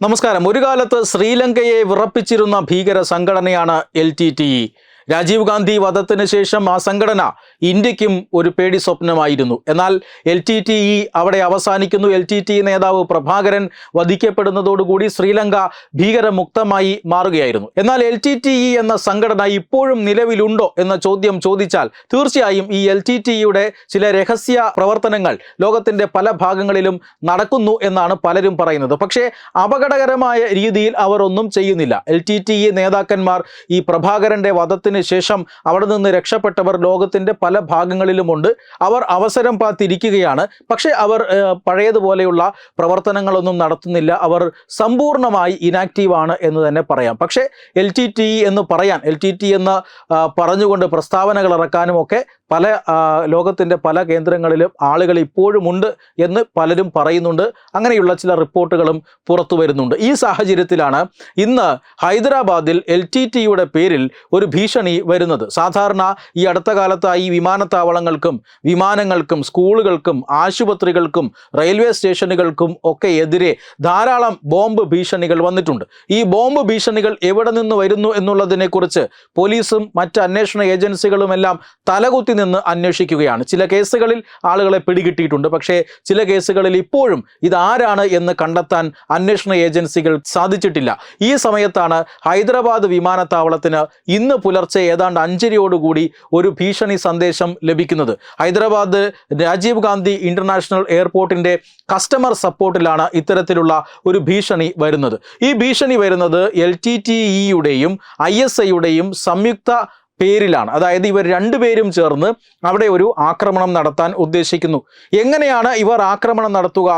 നമസ്കാരം. ഒരു കാലത്ത് ശ്രീലങ്കയെ വിറപ്പിച്ചിരുന്ന ഭീകര സംഘടനയാണ് L T T E. Rajiv Gandhi വധത്തിന് ശേഷം ആ സംഘടന ഇന്ത്യക്കും ഒരു പേടി സ്വപ്നമായിരുന്നു. എന്നാൽ എൽ ടി ടി ഇ അവിടെ അവസാനിക്കുന്നു. എൽ ടി ടി നേതാവ് പ്രഭാകരൻ വധിക്കപ്പെടുന്നതോടുകൂടി ശ്രീലങ്ക ഭീകരമുക്തമായി മാറുകയായിരുന്നു. എന്നാൽ എൽ ടി ടി ഇ എന്ന സംഘടന ഇപ്പോഴും നിലവിലുണ്ടോ എന്ന ചോദ്യം ചോദിച്ചാൽ തീർച്ചയായും ഈ എൽ ടി ടി ഇയുടെ ചില രഹസ്യ പ്രവർത്തനങ്ങൾ ലോകത്തിന്റെ പല ഭാഗങ്ങളിലും നടക്കുന്നു എന്നാണ് പലരും പറയുന്നത്. പക്ഷേ അപകടകരമായ രീതിയിൽ അവർ ഒന്നും ചെയ്യുന്നില്ല. എൽ ടി ടി ഇ നേതാക്കന്മാർ ഈ പ്രഭാകരന്റെ വധത്തിന് ശേഷം അവിടെ നിന്ന് രക്ഷപ്പെട്ടവർ ലോകത്തിന്റെ പല ഭാഗങ്ങളിലുമുണ്ട്. അവർ അവസരം പാത്തിരിക്കുകയാണ്. പക്ഷേ അവർ പഴയതുപോലെയുള്ള പ്രവർത്തനങ്ങളൊന്നും നടത്തുന്നില്ല. അവർ സമ്പൂർണമായി ഇനാക്റ്റീവ് ആണ് എന്ന് തന്നെ പറയാം. പക്ഷേ എൽ ടി ടി എന്ന് പറയാൻ എൽ ടി ടി എന്ന് പറഞ്ഞുകൊണ്ട് പ്രസ്താവനകൾ ഇറക്കാനും ഒക്കെ പല ലോകത്തിന്റെ പല കേന്ദ്രങ്ങളിലും ആളുകൾ ഇപ്പോഴുമുണ്ട് എന്ന് പലരും പറയുന്നുണ്ട്. അങ്ങനെയുള്ള ചില റിപ്പോർട്ടുകളും പുറത്തു വരുന്നുണ്ട്. ഈ സാഹചര്യത്തിലാണ് ഇന്ന് ഹൈദരാബാദിൽ എൽ ടി ടിയുടെ പേരിൽ ഒരു ഭീഷണി വരുന്നത്. സാധാരണ ഈ അടുത്ത കാലത്തായി വിമാനത്താവളങ്ങൾക്കും വിമാനങ്ങൾക്കും സ്കൂളുകൾക്കും ആശുപത്രികൾക്കും റെയിൽവേ സ്റ്റേഷനുകൾക്കും ഒക്കെ എതിരെ ധാരാളം ബോംബ് ഭീഷണികൾ വന്നിട്ടുണ്ട്. ഈ ബോംബ് ഭീഷണികൾ എവിടെ നിന്ന് വരുന്നു എന്നുള്ളതിനെക്കുറിച്ച് പോലീസും മറ്റ് അന്വേഷണ ഏജൻസികളുമെല്ലാം തലകുത്തി നിന്ന് അന്വേഷിക്കുകയാണ്. ചില കേസുകളിൽ ആളുകളെ പിടികിട്ടിയിട്ടുണ്ട്. പക്ഷേ ചില കേസുകളിൽ ഇപ്പോഴും ഇതാരാണ് എന്ന് കണ്ടെത്താൻ അന്വേഷണ ഏജൻസികൾ സാധിച്ചിട്ടില്ല. ഈ സമയത്താണ് ഹൈദരാബാദ് വിമാനത്താവളത്തിന് ഇന്ന് പുലർച്ചെ ഏതാണ്ട് അഞ്ചരയോടുകൂടി ഒരു ഭീഷണി സന്ദേശം ലഭിക്കുന്നത്. ഹൈദരാബാദ് രാജീവ് ഗാന്ധി ഇന്റർനാഷണൽ എയർപോർട്ടിന്റെ കസ്റ്റമർ സപ്പോർട്ടിലാണ് ഇത്തരത്തിലുള്ള ഒരു ഭീഷണി വരുന്നത്. ഈ ഭീഷണി വരുന്നത് എൽ ടി ടി ഇയുടെയും ഐ എസ് ഐയുടെയും സംയുക്ത പേരിലാണ്. അതായത് ഇവർ രണ്ടുപേരും ചേർന്ന് അവിടെ ഒരു ആക്രമണം നടത്താൻ ഉദ്ദേശിക്കുന്നു. എങ്ങനെയാണ് ഇവർ ആക്രമണം നടത്തുക?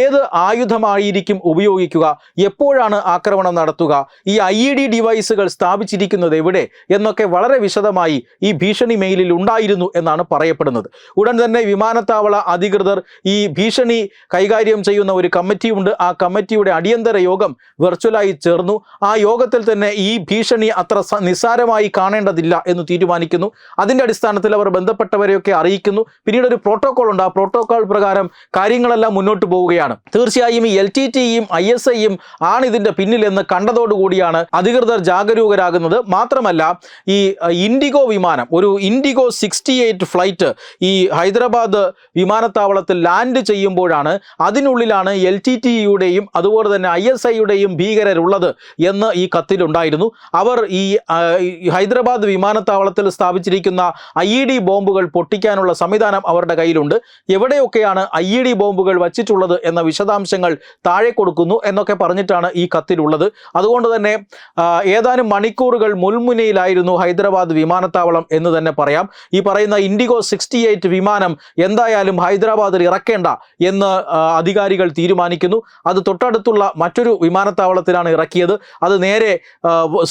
ഏത് ആയുധമായിരിക്കും ഉപയോഗിക്കുക? എപ്പോഴാണ് ആക്രമണം നടത്തുക? ഈ ഐ ഇ ഡി ഡിവൈസുകൾ സ്ഥാപിച്ചിരിക്കുന്നത് എവിടെ? എന്നൊക്കെ വളരെ വിശദമായി ഈ ഭീഷണി മെയിലിൽ ഉണ്ടായിരുന്നു എന്നാണ് പറയപ്പെടുന്നത്. ഉടൻ തന്നെ വിമാനത്താവള അധികൃതർ ഈ ഭീഷണി കൈകാര്യം ചെയ്യുന്ന ഒരു കമ്മിറ്റിയുണ്ട് ആ കമ്മിറ്റിയുടെ അടിയന്തര യോഗം വെർച്വലായി ചേർന്നു. ആ യോഗത്തിൽ തന്നെ ഈ ഭീഷണി അത്ര നിസ്സാരമായി കാണേണ്ടതില്ല എന്ന് തീരുമാനിക്കുന്നു. അതിന്റെ അടിസ്ഥാനത്തിൽ അവർ ബന്ധപ്പെട്ടവരെയൊക്കെ അറിയിക്കുന്നു. പിന്നീട് ഒരു പ്രോട്ടോകോൾ ഉണ്ട്. ആ പ്രോട്ടോകോൾ പ്രകാരം കാര്യങ്ങളെല്ലാം മുന്നോട്ട് പോവുകയാണ്. തീർച്ചയായും ഈ എൽ ടി ടിയും ഐ എസ് ഐയും ആണ് ഇതിന്റെ പിന്നിലെന്ന് കണ്ടതോടുകൂടിയാണ് അധികൃതർ ജാഗരൂകരാകുന്നത്. മാത്രമല്ല ഈ ഇൻഡിഗോ വിമാനം ഒരു ഇൻഡിഗോ സിക്സ്റ്റി എയ്റ്റ് ഫ്ലൈറ്റ് ഈ ഹൈദരാബാദ് വിമാനത്താവളത്തിൽ ലാൻഡ് ചെയ്യുമ്പോഴാണ് അതിനുള്ളിലാണ് എൽ ടി ടിയുടെയും അതുപോലെ തന്നെ ഐ എസ് ഐയുടെയും ഭീകരരുള്ളത് എന്ന് ഈ കത്തിലുണ്ടായിരുന്നു അവർ ഈ ഹൈദരാബാദ് ഹൈദരാബാദ് വിമാനത്താവളത്തിൽ സ്ഥാപിച്ചിരിക്കുന്ന ഐ ഇ ഡി ബോംബുകൾ പൊട്ടിക്കാനുള്ള സംവിധാനം അവരുടെ കയ്യിലുണ്ട്. എവിടെയൊക്കെയാണ് ഐ ഇ ഡി ബോംബുകൾ വച്ചിട്ടുള്ളത് എന്ന വിശദാംശങ്ങൾ താഴെ കൊടുക്കുന്നു എന്നൊക്കെ പറഞ്ഞിട്ടാണ് ഈ കത്തിലുള്ളത്. അതുകൊണ്ട് തന്നെ ഏതാനും മണിക്കൂറുകൾ മുൾമുനയിലായിരുന്നു ഹൈദരാബാദ് വിമാനത്താവളം എന്ന് തന്നെ പറയാം. ഈ പറയുന്ന ഇൻഡിഗോ സിക്സ്റ്റി എയ്റ്റ് വിമാനം എന്തായാലും ഹൈദരാബാദിൽ ഇറക്കേണ്ട എന്ന് അധികാരികൾ തീരുമാനിക്കുന്നു. അത് തൊട്ടടുത്തുള്ള മറ്റൊരു വിമാനത്താവളത്തിലാണ് ഇറക്കിയത്. അത് നേരെ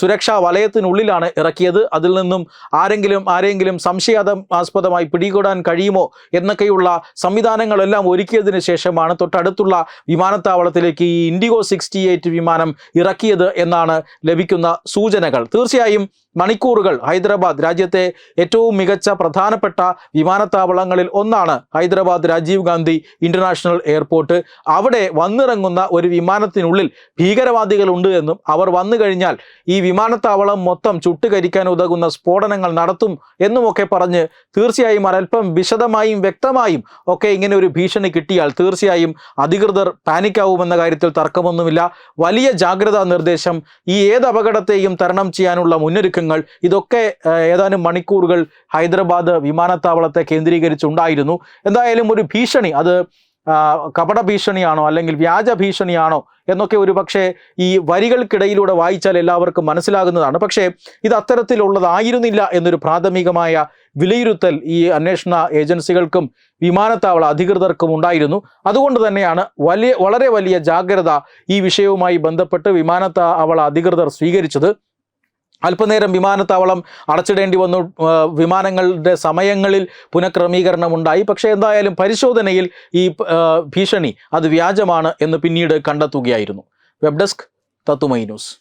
സുരക്ഷാ വലയത്തിനുള്ളിലാണ് ഇറക്കിയത്. അതിൽ നിന്നും ആരെങ്കിലും ആരെങ്കിലും സംശയാസ്പദമായി പിടികൂടാൻ കഴിയുമോ എന്നൊക്കെയുള്ള സംവിധാനങ്ങളെല്ലാം ഒരുക്കിയതിന് ശേഷമാണ് തൊട്ടടുത്തുള്ള വിമാനത്താവളത്തിലേക്ക് ഈ ഇൻഡിഗോ സിക്സ്റ്റി വിമാനം ഇറക്കിയത് എന്നാണ് ലഭിക്കുന്ന സൂചനകൾ. തീർച്ചയായും മണിക്കൂറുകൾ ഹൈദരാബാദ് രാജ്യത്തെ ഏറ്റവും മികച്ച പ്രധാനപ്പെട്ട വിമാനത്താവളങ്ങളിൽ ഒന്നാണ് ഹൈദരാബാദ് രാജീവ് ഗാന്ധി ഇന്റർനാഷണൽ എയർപോർട്ട്. അവിടെ വന്നിറങ്ങുന്ന ഒരു വിമാനത്തിനുള്ളിൽ ഭീകരവാദികളുണ്ട് എന്നും അവർ വന്നു കഴിഞ്ഞാൽ ഈ വിമാനത്താവളം മൊത്തം ചുട്ടുകരിക്കാൻ ഉതകുന്ന സ്ഫോടനങ്ങൾ നടത്തും എന്നുമൊക്കെ പറഞ്ഞ് തീർച്ചയായും അല്പം വിശദമായും വ്യക്തമായും ഒക്കെ ഇങ്ങനെ ഒരു ഭീഷണി കിട്ടിയാൽ തീർച്ചയായും അധികൃതർ പാനിക്കാവുമെന്ന കാര്യത്തിൽ തർക്കമൊന്നുമില്ല. വലിയ ജാഗ്രതാ നിർദ്ദേശം ഈ ഏത് അപകടത്തെയും തരണം ചെയ്യാനുള്ള മുന്നൊരുക്കങ്ങൾ ഇതൊക്കെ ഏതാനും മണിക്കൂറുകൾ ഹൈദരാബാദ് വിമാനത്താവളത്തെ കേന്ദ്രീകരിച്ചുണ്ടായിരുന്നു. എന്തായാലും ഒരു ഭീഷണി അത് കപട ഭീഷണിയാണോ അല്ലെങ്കിൽ വ്യാജ ഭീഷണിയാണോ എന്നൊക്കെ ഒരു പക്ഷേ ഈ വരികൾക്കിടയിലൂടെ വായിച്ചാൽ എല്ലാവർക്കും മനസ്സിലാകുന്നതാണ്. പക്ഷേ ഇത് അത്തരത്തിലുള്ളതായിരുന്നില്ല എന്നൊരു പ്രാഥമികമായ വിലയിരുത്തൽ ഈ അന്വേഷണ ഏജൻസികൾക്കും വിമാനത്താവള അധികൃതർക്കും ഉണ്ടായിരുന്നു. അതുകൊണ്ട് തന്നെയാണ് വലിയ വളരെ വലിയ ജാഗ്രത ഈ വിഷയവുമായി ബന്ധപ്പെട്ട് വിമാനത്താവള അധികൃതർ സ്വീകരിച്ചത്. അല്പനേരം വിമാനത്താവളം അടച്ചിടേണ്ടി വന്നു. വിമാനങ്ങളുടെ സമയങ്ങളിൽ പുനഃക്രമീകരണം ഉണ്ടായി പക്ഷേ എന്തായാലും പരിശോധനയിൽ ഈ ഭീഷണി അത് വ്യാജമാണ് എന്ന് പിന്നീട് കണ്ടെത്തുകയായിരുന്നു. വെബ് ഡെസ്ക് തത്തുമൈ ന്യൂസ്.